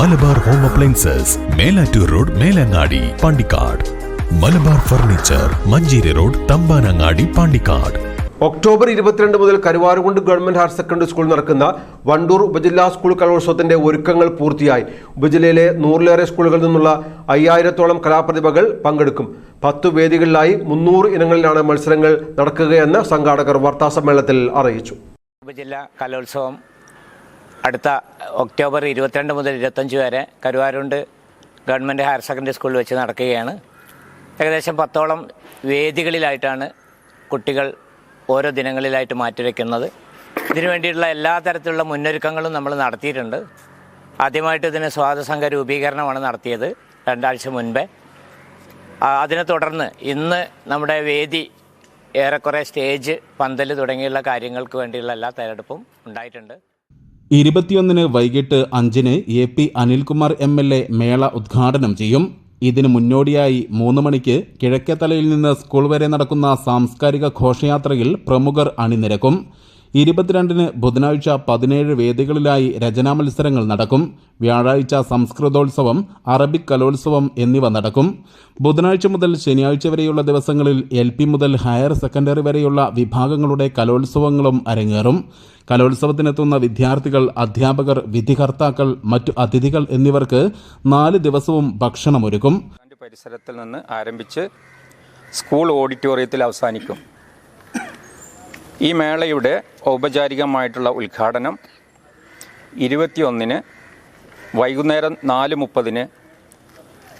Malabar home appliances Melattur road Melangadi Pandikkad. Malabar furniture Manjeri road Thampanangadi Pandikkad. October ഇരുപത്തിരണ്ട് മുതൽ Karuvarakundu government higher secondary school നടക്കുന്ന വണ്ടൂർ ഉപജില്ലാ school കലോത്സവത്തിന്റെ ഒരുക്കങ്ങൾ പൂർത്തിയായി. ഉപജില്ലയിലെ നൂറിലേറെ സ്കൂളുകളിൽ നിന്നുള്ള അയ്യായിരത്തോളം കലാപ്രതിഭകൾ പങ്കെടുക്കും. പത്തു വേദികളിലായി മുന്നൂറ് ഇനങ്ങളിലാണ് മത്സരങ്ങൾ നടക്കുകയെന്ന് സംഘാടകർ വാർത്താസമ്മേളനത്തിൽ അറിയിച്ചു. ഉപജില്ലാ കലോത്സവം അടുത്ത ഒക്ടോബർ ഇരുപത്തിരണ്ട് മുതൽ ഇരുപത്തഞ്ച് വരെ കരുവാരുണ്ട് ഗവൺമെന്റ് ഹയർ സെക്കൻഡറി സ്കൂളിൽ വെച്ച് നടക്കുകയാണ്. ഏകദേശം പത്തോളം വേദികളിലായിട്ടാണ് കുട്ടികൾ ഓരോ ദിനങ്ങളിലായിട്ട് മാറ്റിവെക്കുന്നത്. ഇതിനു വേണ്ടിയിട്ടുള്ള എല്ലാ തരത്തിലുള്ള മുന്നൊരുക്കങ്ങളും നമ്മൾ നടത്തിയിട്ടുണ്ട്. ആദ്യമായിട്ട് ഇതിന് സ്വാതസംഘ രൂപീകരണമാണ് നടത്തിയത് രണ്ടാഴ്ച മുൻപേ. അതിനെ തുടർന്ന് ഇന്ന് നമ്മുടെ വേദി ഏറെക്കുറെ സ്റ്റേജ് പന്തൽ തുടങ്ങിയുള്ള കാര്യങ്ങൾക്ക് വേണ്ടിയുള്ള എല്ലാ തയ്യാറെടുപ്പും ഉണ്ടായിട്ടുണ്ട്. ഇരുപത്തിയൊന്നിന് വൈകിട്ട് അഞ്ചിന് A P Anilkumar M L A മേള ഉദ്ഘാടനം ചെയ്യും. ഇതിന് മുന്നോടിയായി മൂന്ന് മണിക്ക് കിഴക്കേത്തലയിൽ നിന്ന് സ്കൂൾ വരെ നടക്കുന്ന സാംസ്കാരിക ഘോഷയാത്രയിൽ പ്രമുഖർ അണിനിരക്കും. ഇരുപത്തിരണ്ടിന് ബുധനാഴ്ച പതിനേഴ് വേദികളിലായി രചനാ മത്സരങ്ങൾ നടക്കും. വ്യാഴാഴ്ച സംസ്കൃതോത്സവം അറബിക് കലോത്സവം എന്നിവ നടക്കും. ബുധനാഴ്ച മുതൽ ശനിയാഴ്ച വരെയുള്ള ദിവസങ്ങളിൽ എൽ പി മുതൽ ഹയർ സെക്കൻഡറി വരെയുള്ള വിഭാഗങ്ങളുടെ കലോത്സവങ്ങളും അരങ്ങേറും. കലോത്സവത്തിനെത്തുന്ന വിദ്യാർത്ഥികൾ അധ്യാപകർ വിധികർത്താക്കൾ മറ്റു അതിഥികൾ എന്നിവർക്ക് നാല് ദിവസവും ഭക്ഷണമൊരുക്കും. പരിസരത്തിൽ നിന്ന് ആരംഭിച്ച് സ്കൂൾ ഓഡിറ്റോറിയത്തിൽ അവസാനിക്കും. ഈ മേളയുടെ ഔപചാരികമായിട്ടുള്ള ഉദ്ഘാടനം ഇരുപത്തിയൊന്നിന് വൈകുന്നേരം നാല് മുപ്പതിന്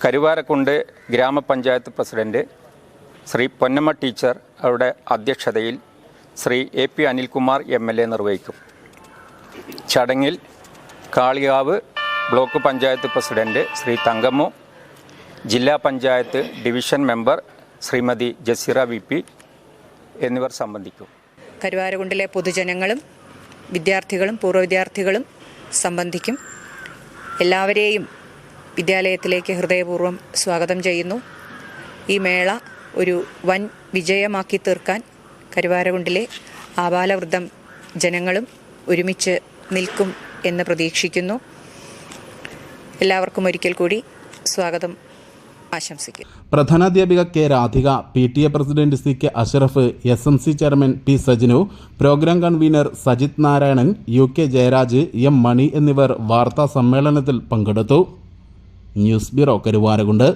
കരുവാരക്കുണ്ട് ഗ്രാമപഞ്ചായത്ത് പ്രസിഡന്റ് ശ്രീ പൊന്നമ്മ ടീച്ചർ അവരുടെ അധ്യക്ഷതയിൽ Shri A P Anilkumar M L A നിർവഹിക്കും. ചടങ്ങിൽ കാളികാവ് ബ്ലോക്ക് പഞ്ചായത്ത് പ്രസിഡന്റ് ശ്രീ തങ്കമ്മു ജില്ലാ panchayat division member Shrimati Jaseera V P എന്നിവർ സംബന്ധിക്കും. കരുവാരകുണ്ടിലെ പൊതുജനങ്ങളും വിദ്യാർത്ഥികളും പൂർവ വിദ്യാർത്ഥികളും സംബന്ധിക്കും എല്ലാവരെയും വിദ്യാലയത്തിലേക്ക് ഹൃദയപൂർവം സ്വാഗതം ചെയ്യുന്നു. ഈ മേള ഒരു വൻ വിജയമാക്കി തീർക്കാൻ കരുവാരകുണ്ടിലെ ആബാലവൃദ്ധം ജനങ്ങളും ഒരുമിച്ച് നിൽക്കും എന്ന് പ്രതീക്ഷിക്കുന്നു. എല്ലാവർക്കും ഒരിക്കൽ കൂടി സ്വാഗതം. ആശംസിക്കുന്നു പ്രധാനാധ്യാപിക K Radhika P T A president C K Ashraf S M C chairman P Sajinu programme convener Sajith Narayanan U K Jayaraj M Mani എന്നിവർ വാർത്താ സമ്മേളനത്തിൽ പങ്കെടുത്തു. News bureau Karuvarakundu.